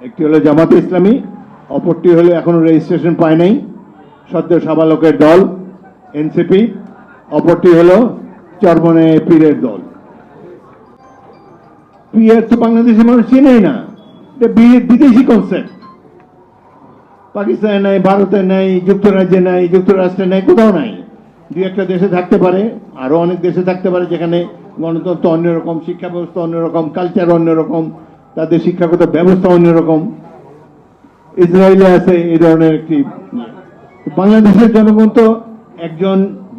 একটি হলো জামাতে ইসলামী, অপরটি হলো এখনও রেজিস্ট্রেশন পায় নাই। সদ্য সাবালকের দল এনসিপি অপরটি হলো চরমনে পীরের দল। পিয়ার তো বাংলাদেশের মানুষ চেনেই না। বিদেশি কনসেপ্ট পাকিস্তানে নাই, ভারতে নাই, যুক্তরাজ্যে নাই, যুক্তরাষ্ট্রে নাই, কোথাও নাই। দু একটা দেশে থাকতে পারে আরও অনেক দেশে থাকতে পারে, যেখানে গণতন্ত্র অন্যরকম, শিক্ষা ব্যবস্থা অন্যরকম কালচার অন্যরকম তাদের শিক্ষাগত ব্যবস্থা অন্যরকম। ইসরায়েলে আছে এই ধরনের একটি। বাংলাদেশের জনগণ তো একজন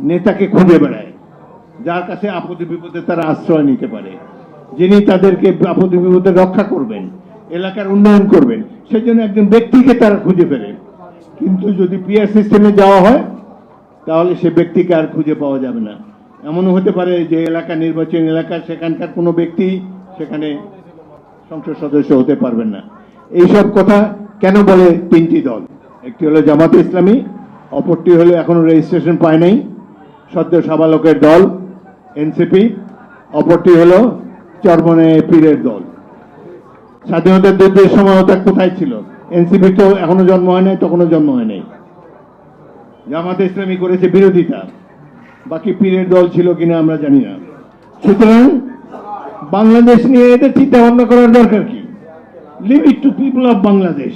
নেতাকে খুঁজে বেড়ায়। যার কাছে আপদে বিপদে তারা আশ্রয় নিতে পারে। যিনি তাদেরকে আপদে বিপদে রক্ষা করবেন, এলাকার উন্নয়ন করবেন, সেজন্য একজন ব্যক্তিকে তারা খুঁজে ফেলে কিন্তু যদি পিআর সিস্টেমে যাওয়া হয়, তাহলে সে ব্যক্তিকে আর খুঁজে পাওয়া যাবে না। এমনও হতে পারে যে এলাকা নির্বাচন এলাকা, সেখানকার কোনো ব্যক্তি সেখানে সংসদ সদস্য হতে পারবেন না। এইসব কথা কেন বলে তিনটি দল? একটি হলো জামাতে ইসলামী, অপরটি হলো এখনও রেজিস্ট্রেশন পায় নাই, সদ্য সাবালকের দল এনসিপি অপরটি হলো চরমনে পীরের দল। স্বাধীনতার যুদ্ধের সময় ওটা কোথায় ছিল? এনসিপি তো এখনও জন্ম হয় নাই, তখনও জন্ম হয় নাই। জামাতে ইসলামী করেছে বিরোধিতা। বাকি পীরের দল ছিল কিনা আমরা জানি না। সুতরাং বাংলাদেশ নিয়ে এদের চিন্তা ভাবনা করার দরকার কি? Leave it to people of Bangladesh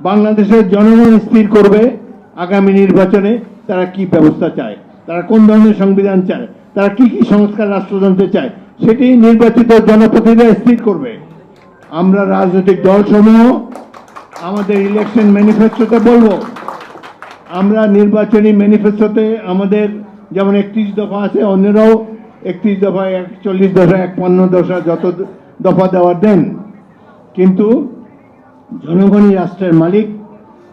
বাংলাদেশের জনগণ স্থির করবে আগামী নির্বাচনে তারা কি ব্যবস্থা চায়? তারা কোন ধরনের সংবিধান চায়? তারা কি কি সংস্কার রাষ্ট্রযন্ত্রে চায়? সেটি নির্বাচিত জনপ্রতিনিধিরা স্থির করবে। আমরা রাজনৈতিক দলসমূহ আমাদের ইলেকশন ম্যানিফেস্টোতে বলব। আমরা নির্বাচনী ম্যানিফেস্টোতে আমাদের যেমন একত্রিশ দফা আছে, অন্যরাও একত্রিশ দফা একচল্লিশ দফা একপান্ন দফা যত দফা দেওয়ার দেন। কিন্তু জনগণই রাষ্ট্রের মালিক,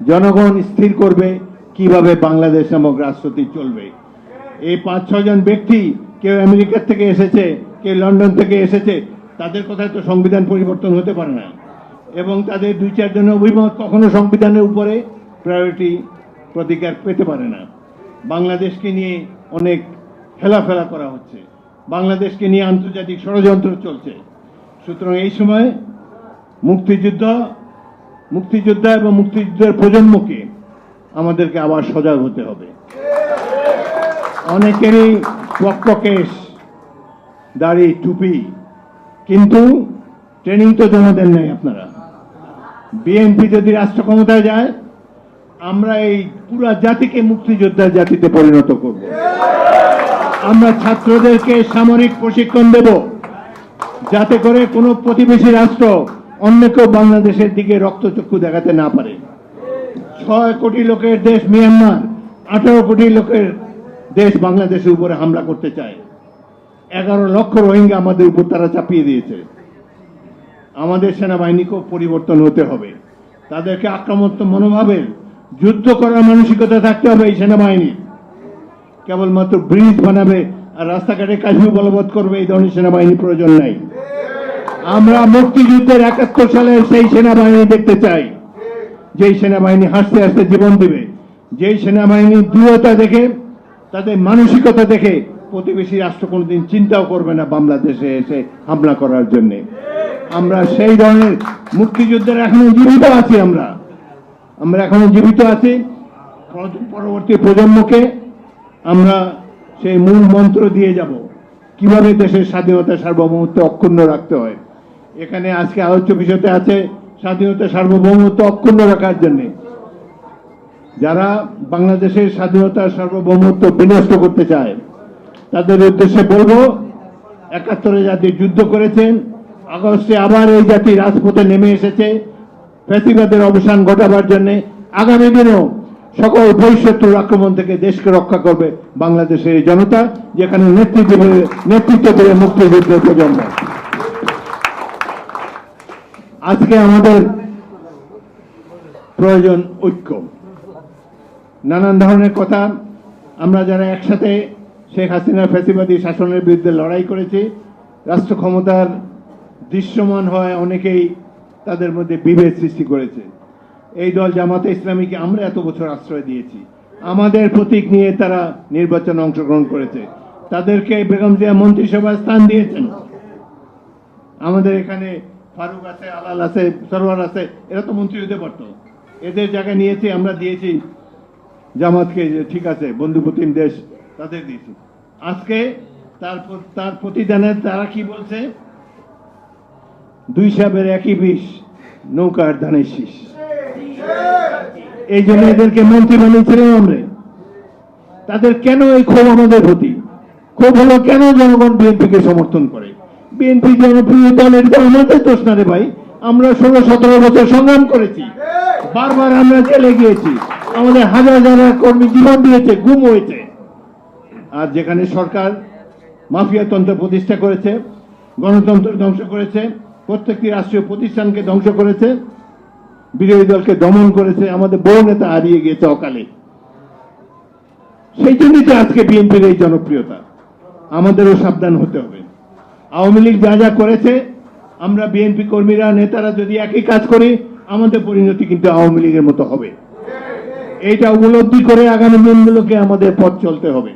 জনগণ স্থির করবে কীভাবে বাংলাদেশ নামক রাষ্ট্রটি চলবে। এই পাঁচ ছজন ব্যক্তি কেউ আমেরিকার থেকে এসেছে, কেউ লন্ডন থেকে এসেছে, তাদের কথায় তো সংবিধান পরিবর্তন হতে পারে না। এবং তাদের দুই চারজনের অভিমত কখনো সংবিধানের উপরে প্রায়োরিটি প্রতিকার পেতে পারে না। বাংলাদেশকে নিয়ে অনেক হেলাফেলা করা হচ্ছে। বাংলাদেশকে নিয়ে আন্তর্জাতিক ষড়যন্ত্র চলছে। সুতরাং এই সময় মুক্তিযুদ্ধ, মুক্তিযোদ্ধা এবং মুক্তিযুদ্ধের প্রজন্মকে আমাদেরকে আবার সজাগ হতে হবে। অনেকেরই পক্কেশ দাড়ি, টুপি, কিন্তু ট্রেনিং তো জমা দেন নাই আপনারা। বিএনপি যদি রাষ্ট্র ক্ষমতায় যায়, আমরা এই পুরা জাতিকে মুক্তিযোদ্ধার জাতিতে পরিণত করব। আমরা ছাত্রদেরকে সামরিক প্রশিক্ষণ দেব, যাতে করে কোনো প্রতিবেশী রাষ্ট্র অন্য কেউ বাংলাদেশের দিকে রক্তচক্ষু দেখাতে না পারে। ছয় কোটি লোকের দেশ মিয়ানমার, আঠারো কোটি লোকের দেশ বাংলাদেশের উপরে হামলা করতে চায়। এগারো লক্ষ রোহিঙ্গা আমাদের উপর তারা চাপিয়ে দিয়েছে। আমাদের সেনাবাহিনীকেও পরিবর্তন হতে হবে। তাদেরকে আক্রমণাত্মক মনোভাবের যুদ্ধ করার মানসিকতা থাকতে হবে এই সেনাবাহিনীর। কেবলমাত্র ব্রিজ বানাবে আর রাস্তাঘাটে কাশ্মীর বলবৎ করবে, এই ধরনের সেনাবাহিনী প্রয়োজন নাই। আমরা মুক্তিযুদ্ধের একাত্তর সালের সেই সেনাবাহিনী দেখতে চাই, যেই সেনাবাহিনী হাসতে হাসতে জীবন দিবে। যেই সেনাবাহিনীর দৃঢ়তা দেখে, তাদের মানসিকতা দেখে প্রতিবেশী রাষ্ট্র কোনোদিন চিন্তাও করবে না বাংলাদেশে এসে হামলা করার জন্য। আমরা সেই ধরনের মুক্তিযুদ্ধের এখনও জীবিত আছি আমরা। আমরা এখনও জীবিত আছি। পরবর্তী প্রজন্মকে আমরা সেই মূল মন্ত্র দিয়ে যাব। কীভাবে দেশের স্বাধীনতা সার্বভৌমত্ব অক্ষুণ্ণ রাখতে হয়? এখানে আজকে আলোচ্য বিষয়তে আছে স্বাধীনতা সার্বভৌমত্ব অক্ষুণ্ণ রাখার জন্য। যারা বাংলাদেশের স্বাধীনতা সার্বভৌমত্ব বিনষ্ট করতে চায়, তাদের উদ্দেশ্যে বলব, একাত্তরে জাতি যুদ্ধ করেছেন, আগস্টে আবার এই জাতি রাজপথে নেমে এসেছে। ফ্যাসিবাদের অবসান ঘটাবার জন্য আগামী দিনেও সকল বৈশত্রুর আক্রমণ থেকে দেশকে রক্ষা করবে বাংলাদেশের জনতা, যেখানে নেতৃত্ব নেতৃত্ব দেবে মুক্তিযুদ্ধের প্রজন্ম। আজকে আমাদের প্রয়োজন ঐক্য। নানান ধরনের কথা আমরা যারা একসাথে শেখ হাসিনার ফ্যাসিবাদী শাসনের বিরুদ্ধে লড়াই করেছি, রাষ্ট্র ক্ষমতার দৃশ্যমান হয় অনেকেই তাদের মধ্যে বিভেদ সৃষ্টি করেছে। এই দল জামাতে ইসলামীকে আমরা এত বছর আশ্রয় দিয়েছি। আমাদের প্রতীক নিয়ে তারা নির্বাচনে অংশগ্রহণ করেছে। তাদেরকে বেগম জিয়া মন্ত্রিসভায় স্থান দিয়েছেন। আমাদের এখানে ফারুক আছে, আলাল আছে সরোয়ার আছে, এরা তো মন্ত্রী হতে পারতো। এদের জায়গায় নিয়েছি, আমরা দিয়েছি। জামাতকে ঠিক আছে, বন্ধুপ্রতিম দেশ, তাদের দিয়েছি। আজকে তার তার প্রতিদানে তারা কি বলছে? দুই সাহেবের একই বিষ, নৌকার ধানের শীষ। এই জন্য এদেরকে মন্ত্রী বানিয়েছিলাম আমরা। তাদের কেন এই ক্ষোভ আমাদের প্রতি? ক্ষোভ হলো কেন জনগণ বিএনপিকে সমর্থন করে? বিএনপি জনপ্রিয় দলের তো আমাদের দোষ না রে ভাই। আমরা ষোলো, সতেরো বছর সংগ্রাম করেছি। বারবার আমরা জেলে গিয়েছি। আমাদের হাজার হাজার কর্মী জীবন দিয়েছে, গুম হয়েছে। আর যেখানে সরকার মাফিয়াতন্ত্র প্রতিষ্ঠা করেছে, গণতন্ত্র ধ্বংস করেছে, প্রত্যেকটি রাষ্ট্রীয় প্রতিষ্ঠানকে ধ্বংস করেছে বিরোধী দলকে দমন করেছে, আমাদের বড় নেতা হারিয়ে গিয়েছে অকালে। সেই জন্যই তো আজকে বিএনপির এই জনপ্রিয়তা। আমাদেরও সাবধান হতে হবে। আওয়ামী লীগ যা যা করেছে, আমরা বিএনপি কর্মীরা, নেতারা যদি একই কাজ করি, আমাদের পরিণতি কিন্তু আওয়ামী লীগের মতো হবে। এইটা উপলব্ধি করে আগামী দিনগুলোকে আমাদের পথ চলতে হবে।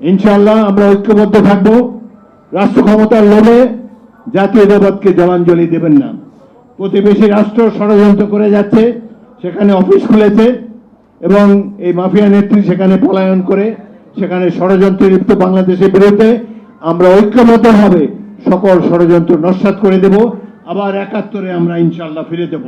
ইনশাল্লাহ আমরা ঐক্যবদ্ধ থাকব। রাষ্ট্র ক্ষমতার লোভে জাতীয় জাতীয়তাবাদকে জলাঞ্জলি দেবেন না। প্রতিবেশী রাষ্ট্র ষড়যন্ত্র করে যাচ্ছে, সেখানে অফিস খুলেছে এবং এই মাফিয়া নেত্রী সেখানে পলায়ন করে, সেখানে ষড়যন্ত্র লিপ্ত বাংলাদেশের বিরুদ্ধে আমরা ঐক্যবদ্ধ হবে সকল ষড়যন্ত্র নস্বাত করে দেব, আবার একাত্তরে আমরা ইনশাল্লাহ ফিরে দেব।